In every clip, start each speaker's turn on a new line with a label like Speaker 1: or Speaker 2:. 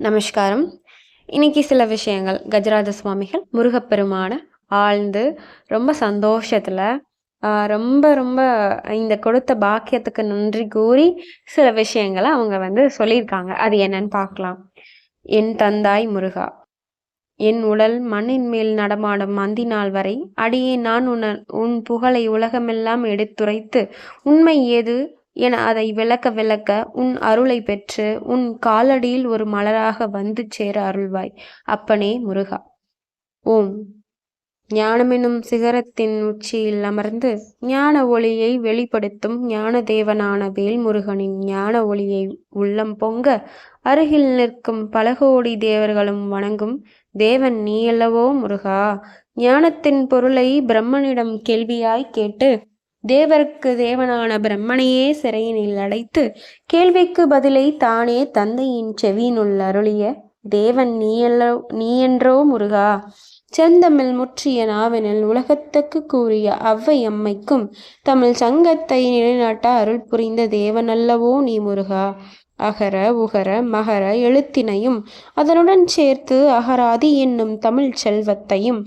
Speaker 1: நமஸ்காரம். இன்னைக்கு சில விஷயங்கள். கஜராஜ சுவாமிகள் முருகப்பெருமான ஆழ்ந்து ரொம்ப சந்தோஷத்தில் ரொம்ப ரொம்ப இந்த கொடுத்த பாக்கியத்துக்கு நன்றி கூறி சில விஷயங்களை அவங்க வந்து சொல்லியிருக்காங்க. அது என்னன்னு பார்க்கலாம். என் தந்தாய் முருகா என் உடல் மண்ணின் மேல் நடமாடும் அந்தி நாள் வரை அடியே நான் உன உன் புகழை உலகமெல்லாம் எடுத்துரைத்து உண்மை ஏது? என அதை விளக்க விளக்க உன் அருளை பெற்று உன் காலடியில் ஒரு மலராக வந்து சேர அருள்வாய். அப்பனே முருகா. ஓம். ஞானமெனும் சிகரத்தின் உச்சியில் அமர்ந்து ஞான ஒளியை வெளிப்படுத்தும் ஞான தேவனான வேல்முருகனின் ஞான ஒளியை உள்ளம் பொங்க அருகில் நிற்கும் பல கோடி தேவர்களும் வணங்கும் தேவன் நீயல்லவோ முருகா. ஞானத்தின் பொருளை பிரம்மனிடம் கேள்வியாய் கேட்டு தேவருக்கு தேவனான பிரம்மனையே சிறையினில் அடைத்து கேள்விக்கு பதிலை தானே தந்தையின் செவியினுள் அருளிய தேவன் நீயல்லோ நீயென்றோ முருகா? செந்தமிழ் முற்றிய நாவினில் உலகத்துக்கு கூறிய அவ்வை அம்மைக்கும் தமிழ் சங்கத்தை நிலைநாட்ட அருள் புரிந்த தேவனல்லவோ நீ முருகா? அகர உகர மகர எழுத்தினையும் அதனுடன் சேர்த்து அகராதி என்னும் தமிழ் செல்வத்தையும்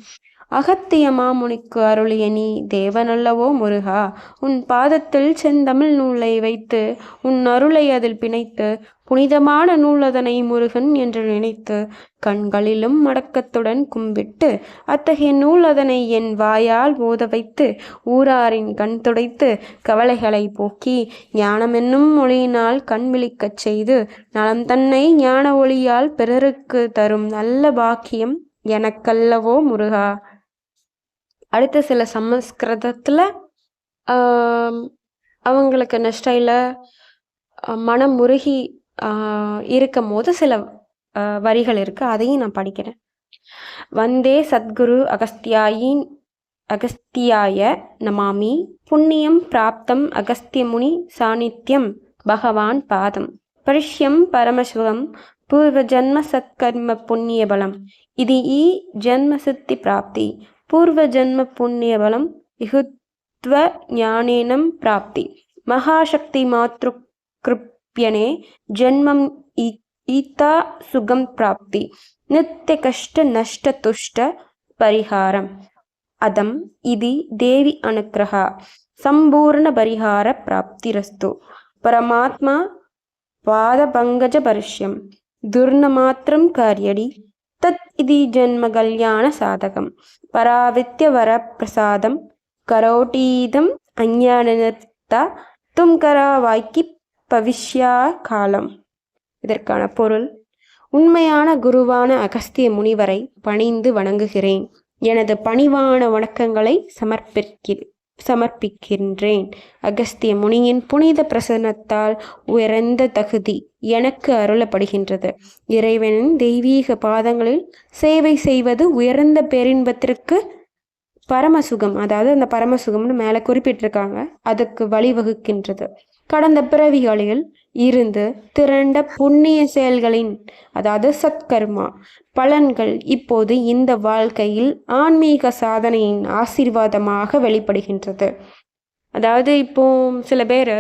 Speaker 1: அகத்திய மாமுனிக்கு அருளிய நீ தேவனல்லவோ முருகா? உன் பாதத்தில் செந்தமிழ் நூலை வைத்து உன் அருளை அதில் பிணைத்து புனிதமான நூலதனை முருகன் என்று நினைத்து கண்களிலும் மடக்கத்துடன் கும்பிட்டு அத்தகைய நூலதனை என் வாயால் ஓத வைத்து ஊராரின் கண் துடைத்து கவலைகளை போக்கி ஞானமென்னும் மொழியினால் கண் விழிக்கச் செய்து நலம் தன்னை ஞான ஒளியால் பிறருக்கு தரும் நல்ல பாக்கியம் எனக்கல்லவோ முருகா? அடுத்த சில சமஸ்கிருதத்தில் அவங்களுக்கு நஷ்டையில் மனம் முருகி இருக்கும் போது சில வரிகள் இருக்குது அதையும் நான் படிக்கிறேன். வந்தே சத்குரு அகஸ்தியாயின் அகஸ்தியாய நமாமி புண்ணியம் பிராப்தம் அகஸ்தியமுனி சாநித்தியம் பகவான் பாதம். பரிஷ்யம் பரமசிவம் பூர்வ ஜன்ம சத்கர்ம புண்ணிய பலம் இது ஈ ஜன்ம சித்தி பிராப்தி. பூர்வ ஜென்ம புண்ணிய பலம் இகுத்வ ஞானேனம் பிராப்தி. மகாசக்தி மாத்ரு கிருப்பியனே ஜென்மம் ஈத்தா சுகம் பிராப்தி. நித்திய கஷ்ட நஷ்ட துஷ்ட பரிகாரம். அதம் இது தேவி அனுக்கிரகா சம்பூர்ண பரிகார பிராப்திரஸ்து. பரமாத்மா பாதபங்கஜ பரிஷ்யம். துர்ணமாத்திரம் காரியடி தத் இது ஜென்ம கல்யாண சாதகம். பராவித்ய வர பிரசாதம் கரோட்டீதம் அஞ்ஞானத்தா தும்கரா வாய்க்கி பவிஷ்யா காலம். இதற்கான பொருள். உண்மையான குருவான அகஸ்திய முனிவரை பணிந்து வணங்குகிறேன். எனது பணிவான வணக்கங்களை சமர்ப்பிக்கிறேன். சமர்ப்பிக்கின்றேன். அகஸ்திய முனியின் புனித பிரசன்னத்தால் உயர்ந்த தகுதி எனக்கு அருளப்படுகின்றது. இறைவனின் தெய்வீக பாதங்களில் சேவை செய்வது உயர்ந்த பேரின்பத்திற்கு பரமசுகம். அதாவது அந்த பரமசுகம்னு மேலே குறிப்பிட்டிருக்காங்க. அதுக்கு வழிவகுக்கின்றது. கடந்த பிறவிகளில் இருந்து திரண்ட புண்ணிய செயல்களின் அதாவது சத்கர்மா பலன்கள் இப்போது இந்த வாழ்க்கையில் ஆன்மீக சாதனையின் ஆசீர்வாதமாக வெளிப்படுகின்றது. அதாவது இப்போ சில பேர்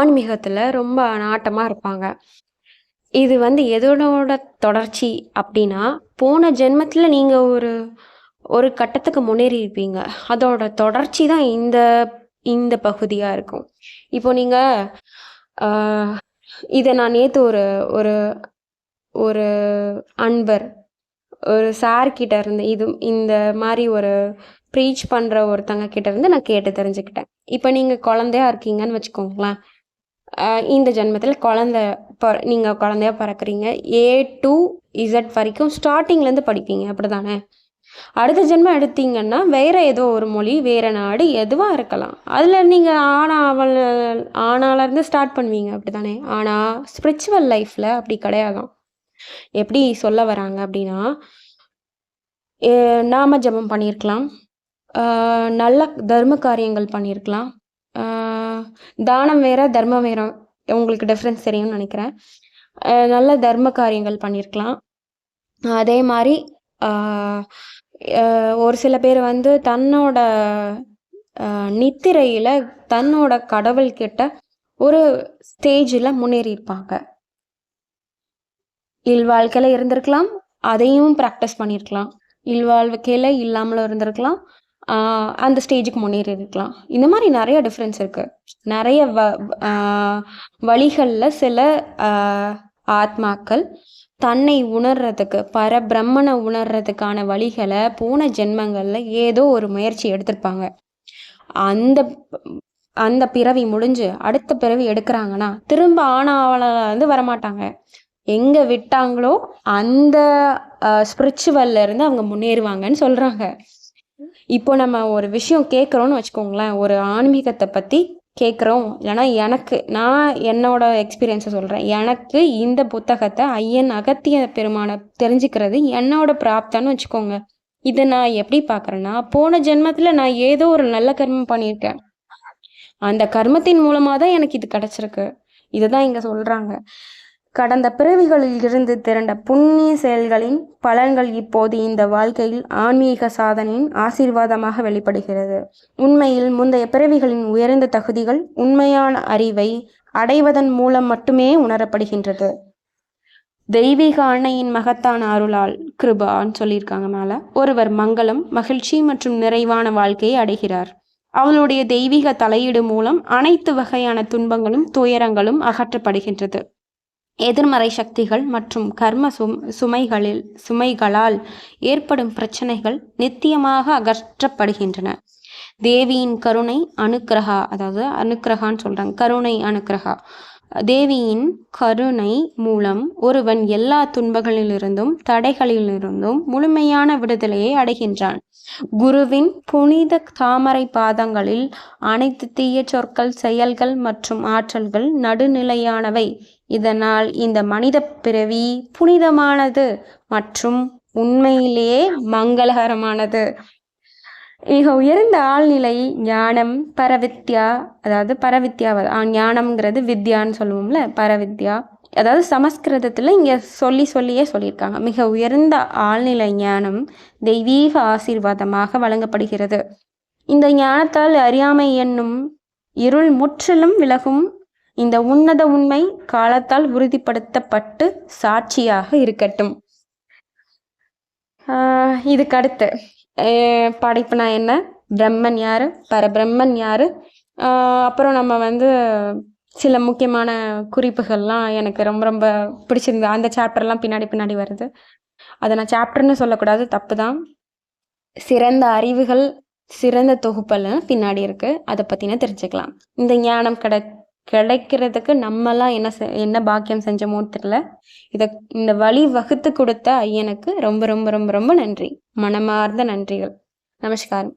Speaker 1: ஆன்மீகத்தில் ரொம்ப நாட்டமாக இருப்பாங்க. இது வந்து எதனோட தொடர்ச்சி அப்படின்னா போன ஜென்மத்தில் நீங்கள் ஒரு ஒரு கட்டத்துக்கு முன்னேறி இருப்பீங்க அதோட தொடர்ச்சி தான் இந்த இந்த பகுதியாக இருக்கும். இப்போ நீங்கள் இதை நான் நேற்று ஒரு ஒரு ஒரு அன்பர் ஒரு சார் கிட்ட இருந்து இது இந்த மாதிரி ஒரு ப்ரீச் பண்ணுற ஒருத்தங்க கிட்ட இருந்து நான் கேட்டு தெரிஞ்சுக்கிட்டேன். இப்போ நீங்கள் குழந்தையா இருக்கீங்கன்னு வச்சுக்கோங்களேன். இந்த ஜென்மத்தில் குழந்த ப நீங்கள் குழந்தையா பிறக்கிறீங்க. ஏ டு இசட் வரைக்கும் ஸ்டார்டிங்லேருந்து படிப்பீங்க. அப்படி தானே அடுத்த ஜென்மம் எடுத்தீங்கன்னா வேற ஏதோ ஒரு மொழி வேற நாடு எதுவாக இருக்கலாம். அதில் நீங்கள் ஆனா அவள் ஆனாலேருந்து ஸ்டார்ட் பண்ணுவீங்க. அப்படி தானே ஆனால் ஸ்பிரிச்சுவல் லைஃப்பில் அப்படி கிடையாதான் எப்படி சொல்ல வராங்க அப்படின்னா நாம ஜபம் பண்ணியிருக்கலாம் நல்ல தர்ம காரியங்கள் பண்ணியிருக்கலாம் தானம் வேற தர்மம் வேற உங்களுக்கு டிஃப்ரென்ஸ் தெரியும்னு நினைக்கிறேன். நல்ல தர்ம காரியங்கள் பண்ணியிருக்கலாம் அதே மாதிரி ஒரு சில பேர் வந்து தன்னோட நித்திரையில் தன்னோட கடவுள்கிட்ட ஒரு ஸ்டேஜில் முன்னேறியிருப்பாங்க. இல்வாழ்க்கையில் இருந்திருக்கலாம் அதையும் ப்ராக்டிஸ் பண்ணியிருக்கலாம். இல்வாழ்க்கையில் இல்லாமலும் இருந்திருக்கலாம் அந்த ஸ்டேஜுக்கு முன்னேறி இருக்கலாம் இந்த மாதிரி நிறைய டிஃப்ரென்ஸ் இருக்குது நிறைய வ வழிகளில் சில ஆத்மாக்கள் தன்னை உணர்றதுக்கு பரபிரம்மனை உணர்றதுக்கான வழிகளை போன ஜென்மங்களில் ஏதோ ஒரு முயற்சி எடுத்திருப்பாங்க. அந்த அந்த பிறவி முடிஞ்சு அடுத்த பிறவி எடுக்கிறாங்கன்னா திரும்ப ஆனாவல வந்து வரமாட்டாங்க. எங்கே விட்டாங்களோ அந்த ஸ்பிரிச்சுவல்ல இருந்து அவங்க முன்னேறுவாங்கன்னு சொல்கிறாங்க இப்போ நம்ம ஒரு விஷயம் கேட்குறோன்னு வச்சுக்கோங்களேன் ஒரு ஆன்மீகத்தை பற்றி கேட்குறோம் இல்லைனா எனக்கு நான் என்னோட எக்ஸ்பீரியன்ஸை சொல்கிறேன் எனக்கு இந்த புத்தகத்தை ஐயன் அகத்திய பெருமானை தெரிஞ்சுக்கிறது என்னோட பிராப்தான்னு வச்சுக்கோங்க. இதை நான் எப்படி பார்க்குறேன்னா போன ஜென்மத்தில் நான் ஏதோ ஒரு நல்ல கர்மம் பண்ணியிருக்கேன். அந்த கர்மத்தின் மூலமாக தான் எனக்கு இது கிடச்சிருக்கு. இதை தான் இங்கே சொல்கிறாங்க கடந்த பிறவிகளில் இருந்து திரண்ட புண்ணிய செயல்களின் பலன்கள் இப்போது இந்த வாழ்க்கையில் ஆன்மீக சாதனையின் ஆசீர்வாதமாக வெளிப்படுகிறது. உண்மையில் முந்தைய பிறவிகளின் உயர்ந்த தகுதிகள் உண்மையான அறிவை அடைவதன் மூலம் மட்டுமே உணரப்படுகின்றது. தெய்வீக அன்னையின் மகத்தான அருளால் கிருபான்னு சொல்லியிருக்காங்க மேல. ஒருவர் மங்களம் மகிழ்ச்சி மற்றும் நிறைவான வாழ்க்கையை அடைகிறார். அவளுடைய தெய்வீக தலையீடு மூலம் அனைத்து வகையான துன்பங்களும் துயரங்களும் அகற்றப்படுகின்றது. எதிர்மறை சக்திகள் மற்றும் கர்ம சும் சுமைகளில் சுமைகளால் ஏற்படும் பிரச்சனைகள் நித்தியமாக அகற்றப்படுகின்றன. தேவியின் கருணை அனுக்கிரகா அதாவது அனுக்கிரகான்னு சொல்கிறாங்க கருணை அனுக்கிரகா. தேவியின் கருணை மூலம் ஒருவன் எல்லா துன்பங்களிலிருந்தும் தடைகளிலிருந்தும் முழுமையான விடுதலையை அடைகின்றான். குருவின் புனித தாமரை பாதங்களில் அனைத்து தீய சொற்கள் செயல்கள் மற்றும் ஆற்றல்கள் நடுநிலையானவை. இதனால் இந்த மனித பிறவி புனிதமானது மற்றும் உண்மையிலேயே மங்களகரமானது. மிக உயர்ந்த ஆழ்நிலை ஞானம் பரவித்யா அதாவது பரவித்யா ஞானம்ங்கிறது வித்யான்னு சொல்லுவோம்ல பரவித்யா. அதாவது சமஸ்கிருதத்தில் இங்கே சொல்லி சொல்லியே சொல்லியிருக்காங்க. மிக உயர்ந்த ஆழ்நிலை ஞானம் தெய்வீக ஆசீர்வாதமாக வழங்கப்படுகிறது. இந்த ஞானத்தால் அறியாமை என்னும் இருள் முற்றிலும் விலகும் இந்த உன்னத உண்மை காலத்தால் உறுதிப்படுத்தப்பட்டு சாட்சியாக இருக்கட்டும். இதுக்கு அடுத்து. படைப்புனா என்ன? பிரம்மன் யார்? பரபிரம்மன் யார்? அப்புறம் நம்ம வந்து சில முக்கியமான குறிப்புகள்லாம் எனக்கு ரொம்ப ரொம்ப பிடிச்சிருந்தது. அந்த சாப்டர்லாம் பின்னாடி பின்னாடி வருது. அதை நான் சாப்டர்னு சொல்லக்கூடாது தப்பு தான். சிறந்த அறிவுகள் சிறந்த தொகுப்பெல்லாம் பின்னாடி இருக்குது அதை பற்றின தெரிஞ்சுக்கலாம். இந்த ஞானம் கிடை கிடைக்கிறதுக்கு நம்மலாம் என்ன என்ன பாக்கியம் செஞ்சமோ தெரியல. இதை இந்த வழி வகுத்து கொடுத்த ஐயனுக்கு ரொம்ப ரொம்ப ரொம்ப ரொம்ப நன்றி. மனமார்ந்த நன்றிகள். நமஸ்காரம்.